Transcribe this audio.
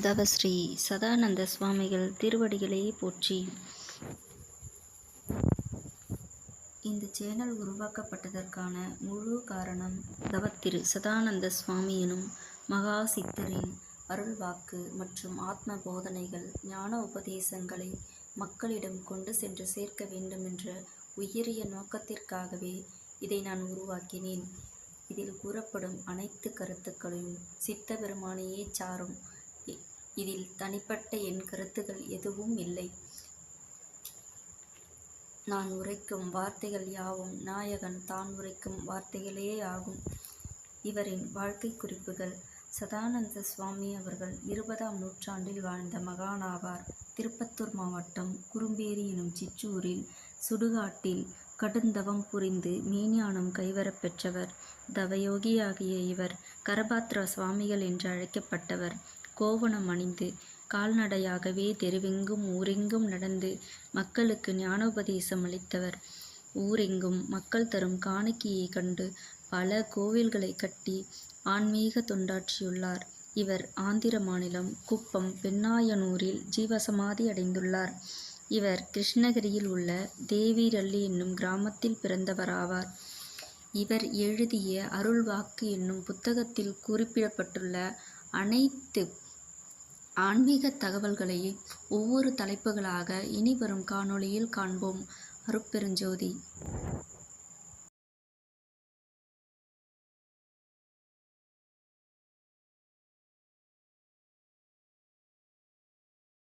தவஸ்ரீ சதானந்த சுவாமிகள் திருவடிகளே போற்றி. இந்த சேனல் உருவாக்கப்பட்டதற்கான முழு காரணம் தவத்திரு சதானந்த சுவாமி எனும் மகா சித்தரின் அருள்வாக்கு மற்றும் ஆத்ம போதனைகள் ஞான உபதேசங்களை மக்களிடம் கொண்டு சென்று சேர்க்க வேண்டுமென்ற உயரிய நோக்கத்திற்காகவே இதை நான் உருவாக்கினேன். இதில் கூறப்படும் அனைத்து கருத்துக்களையும் சித்த பெருமானையே சாரும் இதில் தனிப்பட்ட என் கருத்துக்கள் எதுவும் இல்லை. நான் உரைக்கும் வார்த்தைகள் யாவும் நாயகன் தான் உரைக்கும் வார்த்தைகளே ஆகும். இவரின் வாழ்க்கை குறிப்புகள் சதானந்த சுவாமி அவர்கள் இருபதாம் நூற்றாண்டில் வாழ்ந்த மகானாவார். திருப்பத்தூர் மாவட்டம் குறும்பேரி எனும் சிற்றூரில் சுடுகாட்டில் கடுந்தவம் புரிந்து மெய்ஞானம் கைவரப் பெற்றவர். தவயோகியாகிய இவர் கரபாத்திர சுவாமிகள் என்று அழைக்கப்பட்டவர். கோவணம் அணிந்து கால்நடையாகவே தெருவெங்கும் ஊரெங்கும் நடந்து மக்களுக்கு ஞானோபதேசம் அளித்தவர். ஊரெங்கும் மக்கள் தரும் காணிக்கையை கண்டு பல கோவில்களை கட்டி ஆன்மீக தொண்டாற்றியுள்ளார். இவர் ஆந்திர மாநிலம் குப்பம் பெண்ணாயனூரில் ஜீவசமாதி அடைந்துள்ளார். இவர் கிருஷ்ணகிரியில் உள்ள தேவிரள்ளி என்னும் கிராமத்தில் பிறந்தவராவார். இவர் எழுதிய அருள்வாக்கு என்னும் புத்தகத்தில் குறிப்பிடப்பட்டுள்ள அனைத்து ஆன்மீக தகவல்களை ஒவ்வொரு தலைப்புகளாக இனி வரும் காணொளியில் காண்போம். அருட்பெருஞ்சோதி.